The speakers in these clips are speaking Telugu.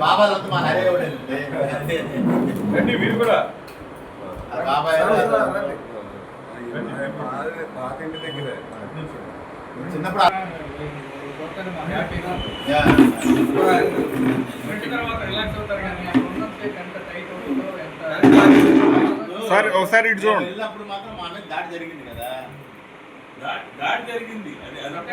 బాబాలంతా మా హరే రండి మీరు కూడా బాబాయ్ పాత ఇంటి దగ్గరే చిన్నప్పుడు ఆ- యా. సార్ ఒకసారి ఇటు చూడండి. వెళ్ళినప్పుడు మాత్రం మా మీద దాడి జరిగింది కదా. దాడి జరిగింది. అది అదొక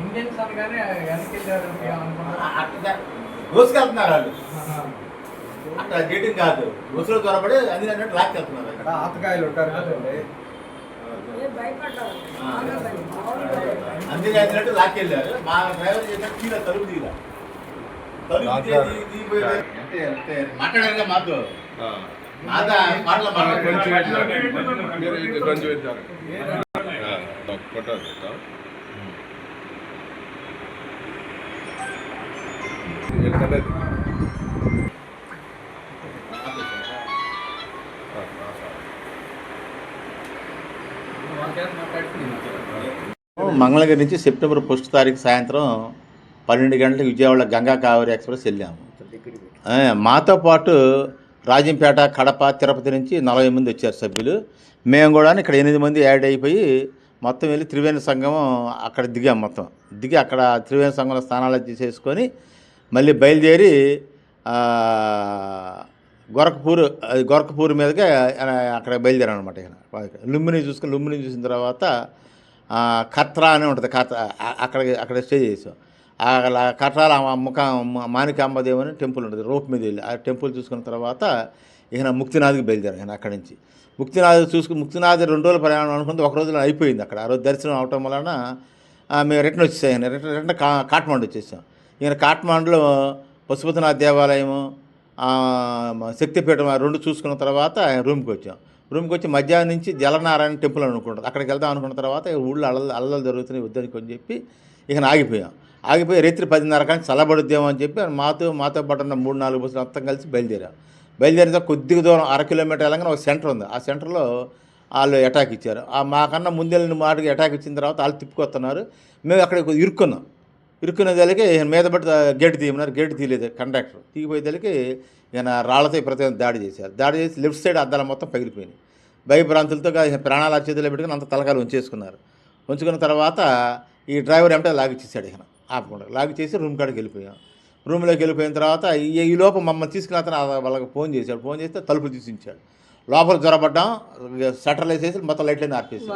ఇండియన్స్ అనగానే వెనకెళ్ళారు దోసుకెళ్తున్నారు వాళ్ళు. అట్లా గేటింగ్ కాదు. దోసులో త్వరపడి అది అన్నట్టు లాక్కెళ్తున్నారు ఇక్కడ ఆతకాయలు ఉంటారు కదండి అందుకే అన్నట్టు లాక్కెళ్ళారు మా డ్రైవర్ చెప్పినట్టు తీరా తలుపు తీరా. తలుపు మాతో కొంచెం మంగళగిరి నుంచి సెప్టెంబర్ ఫస్ట్ తారీఖు సాయంత్రం పన్నెండు గంటలకు విజయవాడ గంగా కావేరి ఎక్స్ప్రెస్ వెళ్ళాము. మాతో పాటు రాజంపేట కడప తిరుపతి నుంచి నలభై మంది వచ్చారు సభ్యులు. మేము కూడా ఇక్కడ ఎనిమిది మంది యాడ్ అయిపోయి మొత్తం వెళ్ళి త్రివేణి సంగమం అక్కడ దిగాం మొత్తం. దిగి అక్కడ త్రివేణి సంగంలో స్నానాలు చేసేసుకొని మళ్ళీ బయలుదేరి అది గొరకపూర్ మీదగా అక్కడ బయలుదేరాం అనమాట ఇక. లుంబిని చూసుకుని లుంబిని చూసిన తర్వాత కత్రా అని ఉంటుంది కత్ర అక్కడ అక్కడ స్టే చేసాం. కట్రాల ముఖ మాణికాంబదేవి అని టెంపుల్ ఉంటుంది రోప్ మీద వెళ్ళి. ఆ టెంపుల్ చూసుకున్న తర్వాత ఇక ముక్తినాథ్కి బయలుదేరాం ఆయన అక్కడి నుంచి. ముక్తినాథ్ చూసుకుని ముక్తినాథ్ రెండు రోజులు ప్రయాణం అనుకుంటే ఒక రోజులో అయిపోయింది అక్కడ. ఆ రోజు దర్శనం అవటం వలన మేము రిటర్న్ వచ్చేసాం రిటర్న్ రిటర్న్ కా కాట్మాండు వచ్చేసాం. ఈయన కాట్మాండులో పశుపతినాథ్ దేవాలయము శక్తిపీఠం రెండు చూసుకున్న తర్వాత రూమ్కి వచ్చాం. రూమ్కి వచ్చి మధ్యాహ్నం నుంచి జలనారాయణ టెంపుల్ అనుకుంటాం అక్కడికి వెళ్దాం అనుకున్న తర్వాత ఊళ్ళో అల్లలు అల్లలు జరుగుతున్నాయి వద్దనికొని చెప్పి ఇక ఆగిపోయాం. ఆగిపోయి రాత్రి పదిన్నర కానీ చల్లబడుద్దేమో అని చెప్పి మాతో మాతో పాటు ఉన్న మూడు నాలుగు బస్సులు మొత్తం కలిసి బయలుదేరాం. బయలుదేరిన తర్వాత కొద్దిగా దూరం అర కిలోమీటర్ వెళ్ళగానే ఒక సెంటర్ ఉంది. ఆ సెంటర్లో వాళ్ళు అటాక్ ఇచ్చారు. ఆ మాకన్నా ముందెళ్ళిన మాటకి అటాక్ ఇచ్చిన తర్వాత వాళ్ళు తిప్పుకొస్తున్నారు. మేము అక్కడ ఇరుక్కున్నాం. ఇరుక్కునేదానికి మీద బట్టి గేట్ తీయమన్నారు. గేట్ తీయలేదు. కండక్టర్ తీగిపోయేదానికి ఈయన రాళ్ళతో ప్రతి దాడి చేశారు. దాడి చేసి లెఫ్ట్ సైడ్ అద్దాలు మొత్తం పగిలిపోయినాయి. భయభ్రాంతులతో ఈయన ప్రాణాలు అచేతిలో పెట్టుకుని అంత తలకాలు ఉంచేసుకున్నారు. ఉంచుకున్న తర్వాత ఈ డ్రైవర్ ఏమిటో లాగిచ్చేసాడు ఇక ఆపకుండా. లాగిచ్చేసి రూమ్ కాడికి వెళ్ళిపోయాం. రూమ్లోకి వెళ్ళిపోయిన తర్వాత ఈ ఈ లోపు మమ్మల్ని తీసుకున్న అతను వాళ్ళకి ఫోన్ చేశాడు. ఫోన్ చేస్తే తలుపులు తీసించాడు. లోపల జ్వరపడ్డాం షట్టర్లు వేసేసి మొత్తం లైట్లన్నీ ఆర్పేసాడు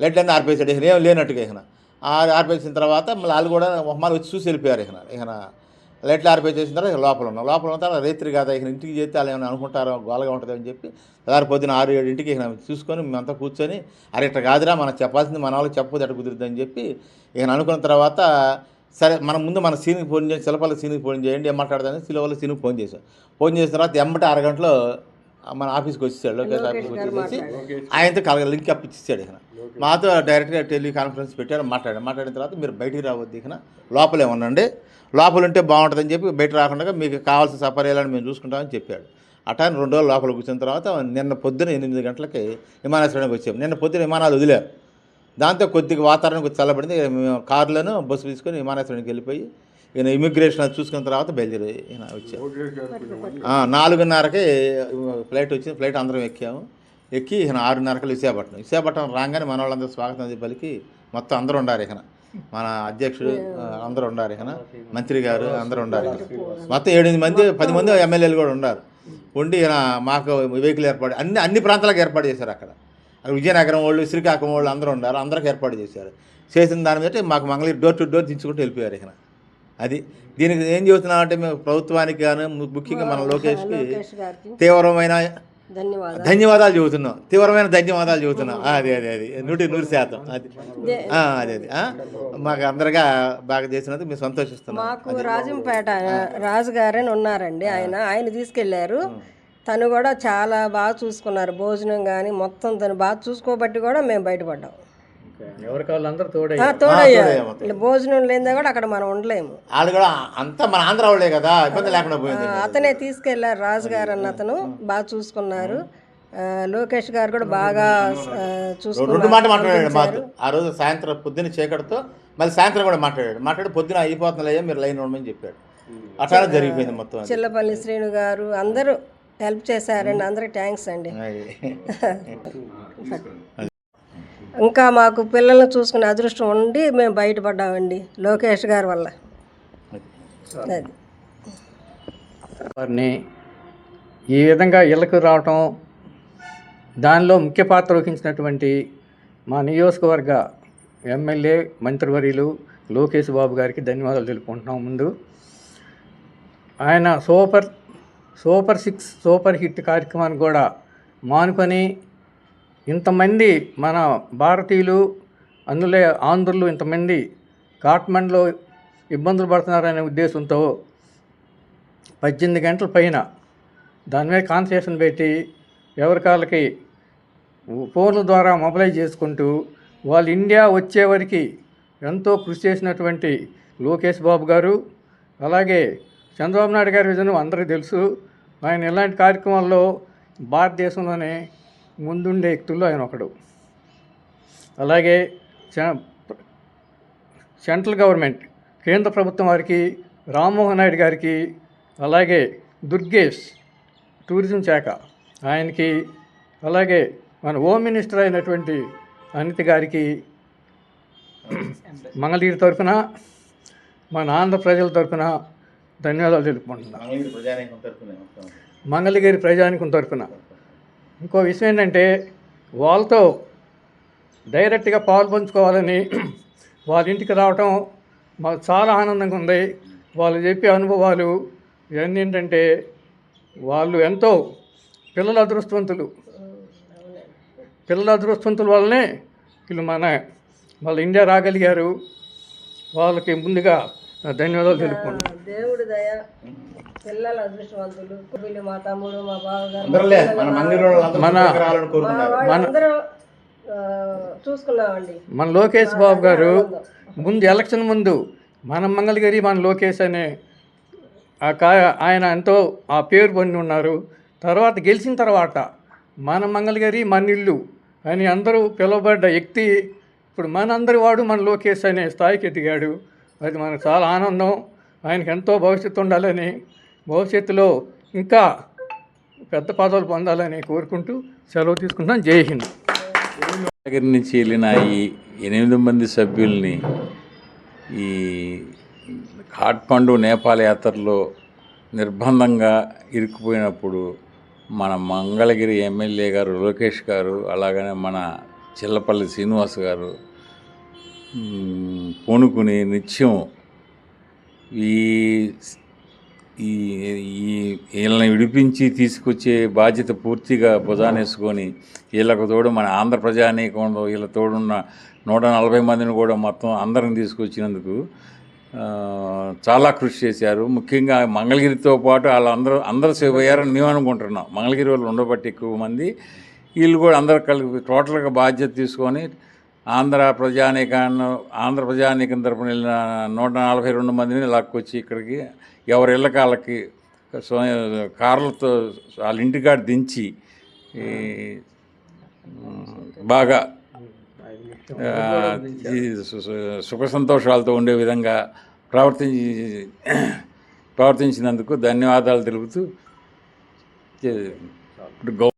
లైట్లన్నీ ఆర్పేసాడు ఇక ఏం లేనట్టుగా ఇక ఆర్పేసిన తర్వాత మళ్ళీ వాళ్ళు కూడా మళ్ళీ వచ్చి చూసి వెళ్ళిపోయారు ఇక ఇక లైట్లు ఆర్పేసేసిన తర్వాత ఇక లోపల ఉన్నాం. లోపల ఉన్న తర్వాత రైతులు కాదా ఇక ఇంటికి చేస్తే వాళ్ళు ఏమైనా అనుకుంటారో గోలగా ఉంటుంది అని చెప్పి దాదాపు పొద్దున ఆరు ఏడు ఇంటికి ఇక చూసుకొని మేమంతా కూర్చొని అరే ఇట్లా కాదురా మనం చెప్పాల్సింది మన వాళ్ళకి చెప్పదు అట్ట కుదురుద్ది? అని చెప్పి ఇక అనుకున్న తర్వాత సరే మనం ముందు మన సీన్కి ఫోన్ చేసి శిల్పాల సీన్కి ఫోన్ చేయండి ఏం మాట్లాడదని శిలవల్ల సీన్కి ఫోన్ చేశాం. ఫోన్ చేసిన తర్వాత ఎంబటి అరగంటలో మన ఆఫీస్కి వచ్చేసాడు లోకేష్ ఆఫీస్కి వచ్చేసి ఆయనతో కలగ లింక్ అప్ ఇచ్చాడు ఇక మాతో డైరెక్ట్గా టెలికాన్ఫరెన్స్ పెట్టాడు మాట్లాడాడు మాట్లాడిన తర్వాత మీరు బయటికి రావద్దు ఇక లోపలే ఉండండి. లోపల ఉంటే బాగుంటుందని చెప్పి బయట రాకుండా మీకు కావాల్సిన సపర్యాలను మేము చూసుకుంటామని చెప్పాడు. అట్లా రెండు రోజులు లోపల కూర్చున్న తర్వాత నిన్న పొద్దున ఎనిమిది గంటలకి విమానాశ్రయానికి వచ్చాము. నిన్న పొద్దున విమానాలు వదిలారు దాంతో కొద్దిగా వాతావరణం కొద్దిగా చల్లబడింది. మేము కారులోనూ బస్సు తీసుకొని విమానాశ్రయానికి వెళ్ళిపోయి ఈయన ఇమిగ్రేషన్ అది చూసుకున్న తర్వాత బయలుదేరి ఈయన వచ్చాము. నాలుగున్నరకి ఫ్లైట్ వచ్చింది. ఫ్లైట్ అందరం ఎక్కాము. ఎక్కి ఇక ఆరున్నరకి విశాఖపట్నం. విశాఖపట్నం రాగానే మన వాళ్ళందరూ స్వాగతం చెప్పి పలికి మొత్తం అందరూ ఉండారు ఇక మన అధ్యక్షుడు అందరూ ఉండారు ఇక మంత్రి గారు అందరూ ఉండారు ఇక మొత్తం ఏడెనిమిది మంది పది మంది ఎమ్మెల్యేలు కూడా ఉన్నారు ఉండి ఈయన మాకు వెహికల్ ఏర్పాటు అన్ని అన్ని ప్రాంతాలకు ఏర్పాటు చేశారు అక్కడ. అక్కడ విజయనగరం వాళ్ళు శ్రీకాకుళం వాళ్ళు అందరూ ఉన్నారు అందరికి ఏర్పాటు చేశారు. చేసిన దాని మీద మాకు మంగళగిరి డోర్ టు డోర్ దించుకుంటూ వెళ్ళిపోయారు ఇక అది దీనికి ఏం చెబుతున్నామంటే మేము ప్రభుత్వానికి గాను ముఖ్యంగా మన లోకేష్కి తీవ్రమైన ధన్యవాదాలు. ధన్యవాదాలు చెబుతున్నాం. తీవ్రమైన ధన్యవాదాలు చెబుతున్నాం. అదే అదే అది. నూటి నూరు శాతం. అది. అదే అది? మాకు అందరిగా బాగా చేసినందుకు మేము సంతోషిస్తున్నాం. మాకు రాజంపేట రాజుగారని ఉన్నారండి ఆయన. ఆయన తీసుకెళ్ళారు. తను కూడా చాలా బాగా చూసుకున్నారు. భోజనం కానీ మొత్తం తను బాగా చూసుకోబట్టి కూడా మేము బయటపడ్డాం. ఎవరికి వాళ్ళందరూ తోడయ్యా తోడయ్యా భోజనం లేదా కూడా అక్కడ మనం ఉండలేము. వాళ్ళు కూడా అంతా మన ఆంధ్ర వాళ్ళే కదా ఇబ్బంది లేకుండా పోయింది. అతనే తీసుకెళ్ళారు రాజుగారు అన్న అతను బాగా చూసుకున్నారు. లోకేష్ గారు కూడా బాగా రెండు చూసుకున్నారు. మాట మాట్లాడాడు ఆ రోజు సాయంత్రం పొద్దున్న చీకటితో మళ్ళీ సాయంత్రం కూడా మాట్లాడాడు. మాట్లాడి పొద్దున అయిపోతుందిలే మీరు లైన్ ఉండమని చెప్పాడు. అట్లా జరిగిపోయింది మొత్తం. చిల్లపల్లి శ్రీను గారు అందరూ హెల్ప్ చేశారండి అందరికి థ్యాంక్స్ అండి. ఇంకా మాకు పిల్లల్ని చూసుకునే అదృష్టం ఉండి మేము బయటపడ్డామండి లోకేష్ గారి వల్ల. అది. వారిని ఈ విధంగా ఇళ్ళకు రావటం దానిలో ముఖ్య పాత్ర వహించినటువంటి మా నియోజకవర్గ ఎమ్మెల్యే మంత్రివర్యులు లోకేష్ బాబు గారికి ధన్యవాదాలు తెలుపుకుంటున్నాం ముందు. ఆయన super super six super hit కార్యక్రమాన్ని కూడా మానుకొని ఇంతమంది మన భారతీయులు అందులో ఆంధ్రులు ఇంతమంది కాట్మండ్లో ఇబ్బందులు పడుతున్నారనే ఉద్దేశంతో పద్దెనిమిది గంటల పైన దాని మీద కాన్సన్ట్రేషన్ పెట్టి ఎవరికాళ్ళకి ఫోన్ల ద్వారా మొబలైజ్ చేసుకుంటూ వాళ్ళు ఇండియా వచ్చేవరకు ఎంతో కృషి చేసినటువంటి లోకేష్ బాబు గారు అలాగే చంద్రబాబు నాయుడు గారి విజయం అందరికీ తెలుసు. ఆయన ఇలాంటి కార్యక్రమాల్లో భారతదేశంలోనే ముందుండే వ్యక్తుల్లో ఆయన ఒకడు. అలాగే సెంట్రల్ గవర్నమెంట్ కేంద్ర ప్రభుత్వం వారికి రామ్మోహన్ నాయుడు గారికి అలాగే దుర్గేష్ టూరిజం శాఖ ఆయనకి అలాగే మన హోమ్ మినిస్టర్ అయినటువంటి అనిత గారికి మంగళగిరి తరఫున మన ఆంధ్ర ప్రజల తరఫున ధన్యవాదాలు తెలుపుకుంటున్నాను. మంగళగిరి ప్రజానికం తరఫున. ఇంకో విషయం ఏంటంటే వాళ్ళతో డైరెక్ట్గా పాలు పంచుకోవాలని వాళ్ళ ఇంటికి రావటం మాకు చాలా ఆనందంగా ఉంది. వాళ్ళు చెప్పే అనుభవాలు ఇవన్నీ ఏంటంటే వాళ్ళు ఎంతో పిల్లల అదృష్టవంతులు. పిల్లల అదృష్టవంతుల వల్లనే వీళ్ళు మన వాళ్ళ ఇండియా రాగలిగారు. వాళ్ళకి ముందుగా ధన్యవాదాలు తెలుపుకుంటున్నాను దేవుడి దయ పిల్లల అదృష్టవంతులు. వీళ్ళు మా తమ్ముడు మా బావగారు అందరులే మన మన- చూసుకున్నామండి. మన లోకేష్ బాబు గారు ముందు ఎలక్షన్ ముందు మన మంగళగిరి మన లోకేష్ అనే ఆ కా ఆయన ఎంతో ఆ పేరు పొంది ఉన్నారు. తర్వాత గెలిచిన తర్వాత మన మంగళగిరి మన ఇల్లు అని అందరూ పిలువబడ్డ వ్యక్తి ఇప్పుడు మనందరి వాడు మన లోకేష్ అనే స్థాయికి ఎదిగాడు. అది మనకు చాలా ఆనందం. ఆయనకి ఎంతో భవిష్యత్తు ఉండాలని భవిష్యత్తులో ఇంకా పెద్ద పదవులు పొందాలని కోరుకుంటూ సెలవు తీసుకుంటాం జై హింద్. దగ్గర నుంచి వెళ్ళిన ఈ ఎనిమిది మంది సభ్యుల్ని ఈ కాఠ్మండు నేపాల్ యాత్రలో నిర్బంధంగా ఇరుక్కుపోయినప్పుడు మన మంగళగిరి ఎమ్మెల్యే గారు లోకేష్ గారు అలాగనే మన చిల్లపల్లి శ్రీనివాస్ గారు పూనుకుని నిత్యం ఈ ఈ వీళ్ళని విడిపించి తీసుకొచ్చే బాధ్యత పూర్తిగా భుజానేసుకొని వీళ్ళకు తోడు మన ఆంధ్ర ప్రజానీకంలో వీళ్ళ తోడున్న నూట నలభై మందిని కూడా మొత్తం అందరిని తీసుకొచ్చినందుకు చాలా కృషి చేశారు. ముఖ్యంగా మంగళగిరితో పాటు వాళ్ళందరూ అందరూ సేవ్ అయ్యారని మేము అనుకుంటున్నాం. మంగళగిరి వాళ్ళు ఉండబట్టి ఎక్కువ మంది. వీళ్ళు కూడా అందరు కలిపి టోటల్గా బాధ్యత తీసుకొని ఆంధ్ర ప్రజానీకాన్ని ఆంధ్ర ప్రజానీకం తరపున వెళ్ళిన నూట నలభై రెండు మందిని లాక్కొచ్చి ఇక్కడికి ఎవరి ఇళ్ళకాళ్ళకి కార్లతో వాళ్ళ ఇంటికాడ దించి బాగా ఈ సు- సుఖ సంతోషాలతో ఉండే విధంగా ప్రవర్తించి ప్రవర్తించినందుకు ధన్యవాదాలు తెలుపుతూ ఇప్పుడు గౌ